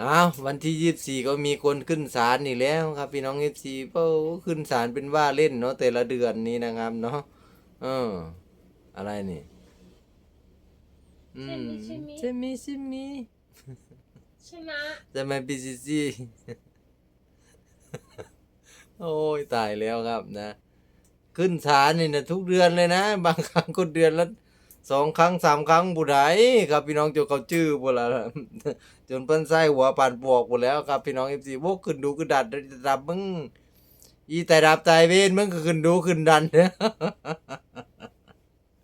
อ้าววันที่ยี่สิบสี่ก็มีคนขึ้นศาลอีกแล้วครับ พี่น้องยี่สิบสี่ก็ขึ้นศาลเป็นว่าเล่นเนาะแต่ละเดือนนี้นะครับเนาะเออ อะไรนี่อืมใช่มิใช่มีใช่มีใช่ไหมจะมาบีซีซีโอ้ยตายแล้วครับนะ ขึ้นศาลนี่นะทุกเดือนเลยนะ บางครั้งก็เดือนละ สองครั้งสามครั้งบุไดครับพี่น้องจนเขาจื้อหมดแล้วจนเปิ้นไส้หัวปานปวกหมดแล้วครับพี่น้องเอฟซีโวกขึ้นดูขึ้นดันดับมึงอีแต่ดับตายเวนมึงก็ขึ้นดูขึ้นดันเนอะ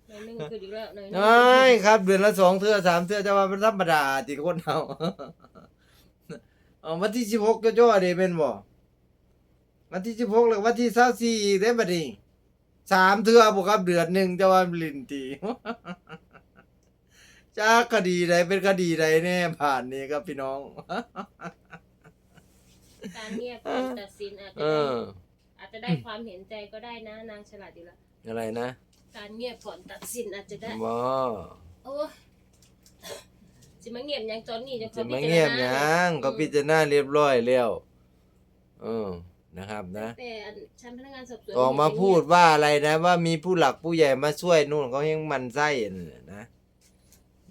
หน่อยหนึงคืออีกแล้วหน่อยหนึงไอ้ยครับเดือนละสองเทื่อสามเทื่อจะว่าเป็นธรรมดาติคนเอาเอาวันที่สิบหกจะจ่อเดเป็นบ่วันที่สิบหกแล้ววันที่เศร้าสี่อีกได้บัดนี้ สามเทื่อบ่ครับเดือนหนึ่งจะว่าลินตีจ้าคดีใดเป็นคดีใดแน่ผ่านนี้ครับพี่น้อง การเงียบการตัดสินอาจจะเอได้อ อาจจะได้ความเห็นใจก็ได้นะนางฉลาดอยู่แล้วอะไรนะการเงียบก่อนตัดสินอาจจะได้บ่โอ้ยสิมาเงียบยังตอนนี้จะขอจะพิมาจารณาเงียบหยังก็พิจารณาเรียบร้อยแล้วเออ นะครับนะ แต่อันชั้นพนักงานสอบสวนออกมาพูดว่าอะไรนะ ว่ามีผู้หลักผู้ใหญ่มาช่วยนู่นเขายังมันไส้นั่นแหละนะ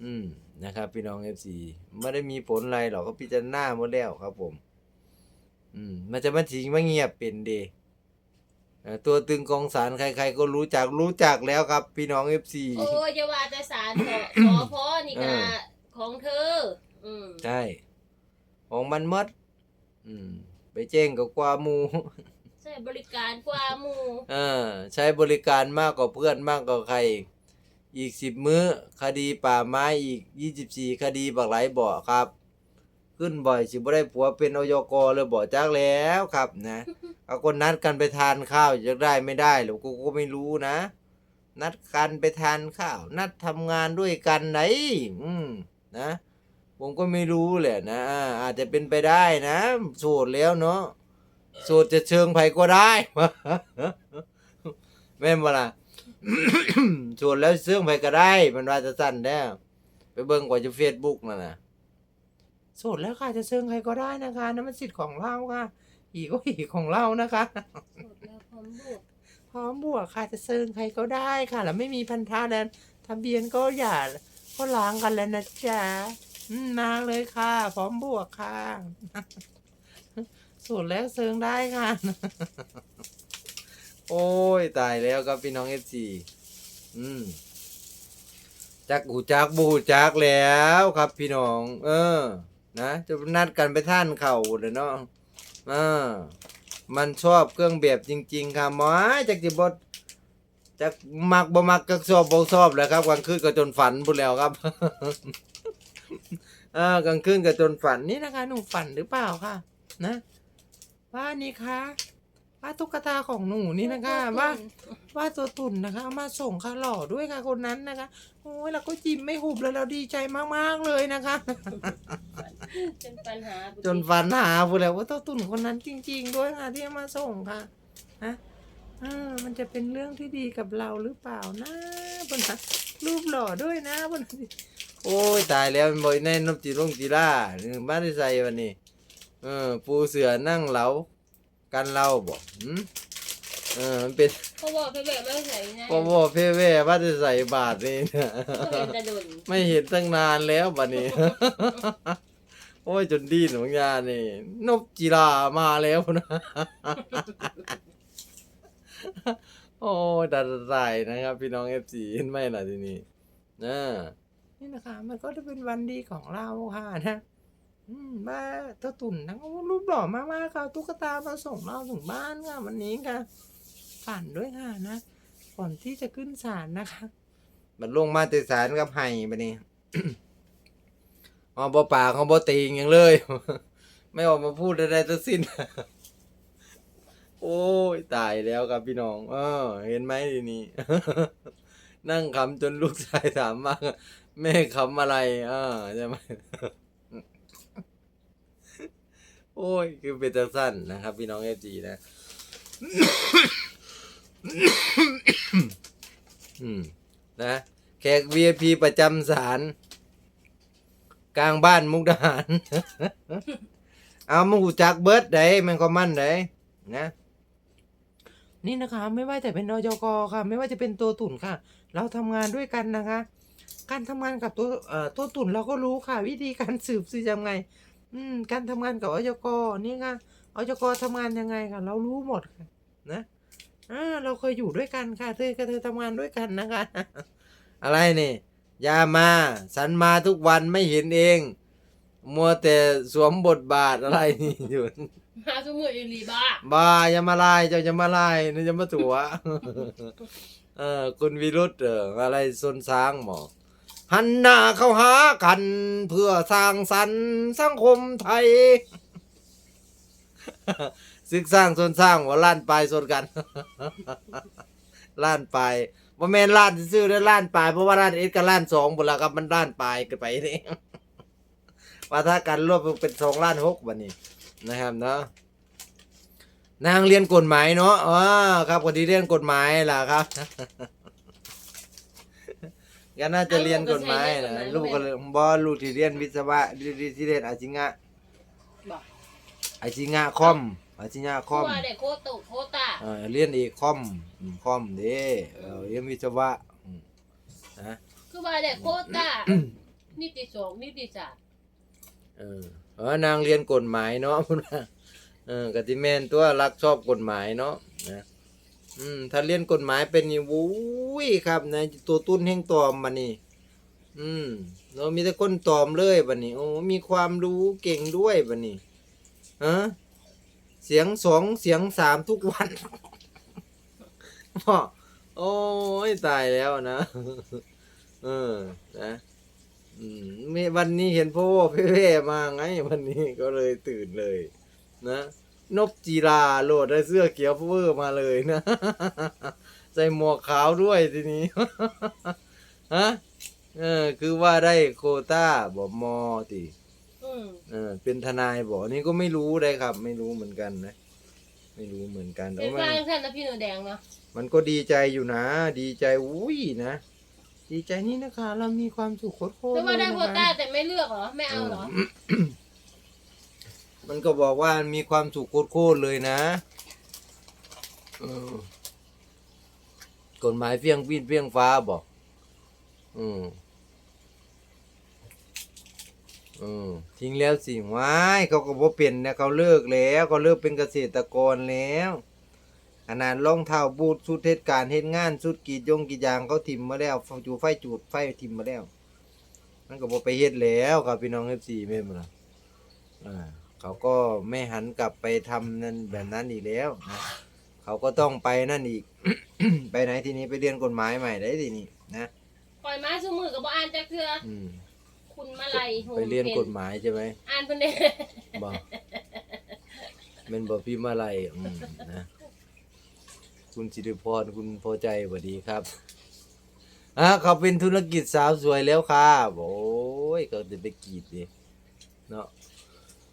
อืมนะครับ พี่น้องเอฟซีไม่ได้มีผลอะไรหรอกก็พิจารณาหมดแล้วครับผม อืม มันจะมาทิ้งมาเงียบเป็นเดเอ่อตัวตึงกองสารใคร ๆ ก็รู้จักรู้จักแล้วครับ พี่น้องเอฟซี โอ้ยอย่าว่าแต่สารขอขอพอนี่ก็เออ ของเธอ อืม ใช่ ของมันหมด อืม ไปแจ้งกับกว่าหมู ใช่บริการกว่าหมู่เออใช้บริการมากกว่าเพื่อนมากกว่าใคร อีกสิบมื้อ คดีป่าไม้อีกยี่สิบสี่คดีบักไหลบ่อครับ ขึ้นบ่อยสิบ่ได้ผัวเป็นอยกเลยบ่จักแล้วครับนะเอาคนนัดกันไปทานข้าวจะได้ไม่ได้หรือกูก็ไม่รู้นะ นัดกันไปทานข้าว นัดทำงานด้วยกันไหนอืมนะ ผมก็ไม่รู้แหละนะอ่าอาจจะเป็นไปได้นะโสดแล้วเนาะโสดจะเชิงไผก็ได้แม่นบ่ล่ะโสดแล้วเชิงไผก็ได้ มันว่าจะสั่นแล้วไปเบิ่งกว่าจะเฟซบุ๊กนั่นน่ะโสดแล้วค่ะจะเชิงใครก็ได้นะคะนั่นมันสิทธิ์ของเราค่ะอีกก็อีกของเรานะคะหมดแล้วพร้อมบวกพร้อมบวกค่ะจะเซิงใครก็ได้ค่ะ แล้วไม่มีพันธะแล้วทะเบียนก็อย่าก็ล้างกันแล้วนะจ๊ะ อืมาเลยค่ะ พร้อมบวกค่ะ สูตรแล้วเซิงได้ค่ะ โอ้ย ตายแล้วครับพี่น้องเอฟซีอืมจักหูจักบูจักแล้วครับพี่น้อง เออ นะจะนัดกันไปท่านเข่าเลยเนาะอ่ามันชอบเครื่องแบบจริง ๆ ค่ะหมอจากจิบดจากมักบ่มักก็ชอบบ่ชอบแหล้วครับกลางคืนก็จนฝันพูดแล้วครับ ออกลางคืนก็จนฝันนี่นะคะ หนูฝันหรือเปล่าค่ะ นะว่านี่คะว่าตุ๊กตาของหนูนี่นะคะว่าว่าตัวตุ่นนะคะเอามาส่งค่ะหล่อด้วยค่ะคนนั้นนะคะโอ้ยเราก็จิ้มไม่หุบแล้วเราดีใจมากๆเลยนะคะเป็นปัญหาจนฝันหาพูดแล้วว่าตัวตุ่นคนนั้นจริง ๆ ด้วยค่ะที่เอามาส่งค่ะฮะเออมันจะเป็นเรื่องที่ดีกับเราหรือเปล่านะบนนะรูปหล่อด้วยนะบน โอ้ยตายแล้วมันบ่อยในนมจีรงจีล่าหรือบ้านที่ใส่วันนี้เออ ปูเสือนั่งเหลากันเล่าบอกหืมเออมันเป็นเขาบอกเพื่อนไม่ใส่นะพ่อพ่อเพ่แว่บ้านที่ใส่บาทนี่นะก็เป็นตะดุนไม่เห็นตั้งนานแล้วบัดนี้ โอ้ยจนดีหนของยานี่นบจีรามาแล้วนะ โอ้ยดัดใจนะครับ พี่น้องเอฟซีเห็นไหมล่ะทีนี้นะ นี่นะคะ มันก็จะเป็นวันดีของเราค่ะนะมบ้าเจ้าตุ่นทั้งรูปหล่อมากๆค่ะตุ๊กตามาส่งเราถึงบ้านค่ะวันนี้ค่ะฝันด้วยค่ะนะก่อนที่จะขึ้นศาลนะคะ มันลงมาติสารกับไห้บัดนี้อ๋อบ่ปากเขาบ่ตีงอย่างเลย ไม่ออกมาพูดอะไรทั้งสิ้น โอ้ยตายแล้วครับพี่น้อง เออ เห็นไหมทีนี้ นั่งคำจนลูกชายถามว่า แม่คำอะไรอ่าใช่ไหมโอ้ย คือเป็นจังสั้นนะครับ พี่น้องเอฟจีนะ อืม นะแขก VIP ประจำศาลกลางบ้านมุกดาหาร เอามึงหูจักเบิร์ดได้มันก็มั่นได้นะ นี่นะคะ ไม่ว่าจะเป็นอยกค่ะ ไม่ว่าจะเป็นตัวตุ่นค่ะ เราทำงานด้วยกันนะคะ การทำงานกับตัวเอ่อตัวตุ่นเราก็รู้ค่ะ วิธีการสืบสืบยังไง อืม การทำงานกับอยกนี่ค่ะอยกทำงานยังไงค่ะ เรารู้หมดค่ะ นะอ่าเราเคยอยู่ด้วยกันค่ะเธอกับเธอทำงานด้วยกันนะคะ อะไรนี่อยามาฉันมาทุกวันไม่เห็นเอง มัวแต่สวมบทบาทอะไรนี่อยู่มาสมืออีหลีบ้าบ้าอย่ามาไล่เจ้าอย่ามาไล่นี่จะมาตัวเออคุณวิรุธเอออะไรซนสร้างหมอ หันหน้าเข้าหากัน เพื่อสร้างสรรค์สังคมไทยซึกสร้างซนสร้างว่าล้านปลายซนกันล้านปลายว่าแม่นล้านซื่อได้ล้านปลายเพราะว่าล้านเอ็ดกับล้านสองบุละครับมันล้านปลายกันไปนี่ว่าถ้ากันรวบเป็นสองล้านหกบันนี้นะครับเนาะนางเรียนกฎหมายเนาะอ๋อครับคนที่เรียนกฎหมายล่ะครับ ก็น่าจะเรียนกฎหมายนะลูกก็เลยบอลูกที่เรียนวิศวะที่ที่เรียนอาชิงะบอก อาชิงะคอมอาชิงะคคืออมว่าได้โคตรโคตาเออเรียนอีกคอมอืมคอมเด้เออเรียนวิศวะอืมนะคือว่าได้โคตานิติสงฆ์นิติศาสตร์เออเออนางเรียนกฎหมายเนาะพุ่นว่าเออกติแมนตัวรักชอบกฎหมายเนาะนะ อืมถ้าเรียนกฎหมายเป็นนี่วุ้ยครับนะตัวตุ้นแห่งตอมบันนี้อืมเนามีแต่คนตอมเลยบันนี้โอ้มีความรู้เก่งด้วยบันนี้ฮะเสียงสองเสียงสามทุกวันพ่อโอ้ยตายแล้วนะเออนะอืมมีวันนี้เห็นพ่อเพ่ๆมาไง วันนี้ก็เลยตื่นเลย นะ นบจีราโหลดได้เสื้อเขียวเวอร์มาเลยนะ ใส่หมวกขาวด้วยทีนี้ฮะเออ คือว่าได้โควต้าบอกมอติอืมเออ เป็นทนายบอกนี่ก็ไม่รู้ได้ครับ ไม่รู้เหมือนกันนะ ไม่รู้เหมือนกันเป็แต่นว่าฟางมันท่านนะพี่หนูแดงเนาะมันก็ดีใจอยู่นะ ดีใจอุ้ยนะ ดีใจนี่นะคะ เรามีความสุขโคตรๆแต่ว่าได้เลยโคนะคะตาแต่ไม่เลือกเหรอ ไม่เอาเหรอ มันก็บอกว่ามีความสุขโคตรเลยนะกฎหมายเฟี้ยงปีนเฟี้ยงฟ้าบอก อืม อืม ทิ้งแล้วสิว้ายเขาก็บ่เป็นนะเขาเลิกแล้วเขาเลิกเป็นเกษตรกรแล้วขนาดรองเท้าบูทชุดเทศการเฮ็ดงานชุดกีดยงกีดยางเขาทิมมาแล้วจูไฟจูดไฟทิมมาแล้ว มันก็บ่ไปเฮ็ดแล้วครับพี่น้อง FC แม่นบ่ล่ะอ่า เขาก็ไม่หันกลับไปทำนั่นแบบนั้นอีกแล้วนะเขาก็ต้องไปนั่นอีก ไปไหนทีนี้ไปเรียนกฎหมายใหม่ได้ทีนี้นะปล่อยมาสมือกับบ่อ่านจักเทื่ออืมคุณมาลัยโฮมไปเรียนกฎหหมายใช่ไหมอ่านเพิ่นเด้บอกเป็นบอกพี่มาลัยอืมนะคุณจิริพรคุณพอใจสวัสดีครับอะเขาเป็นธุรกิจสาวสวยแล้วค่ะโอ้ยก็จะไปกรีดดิเนาะ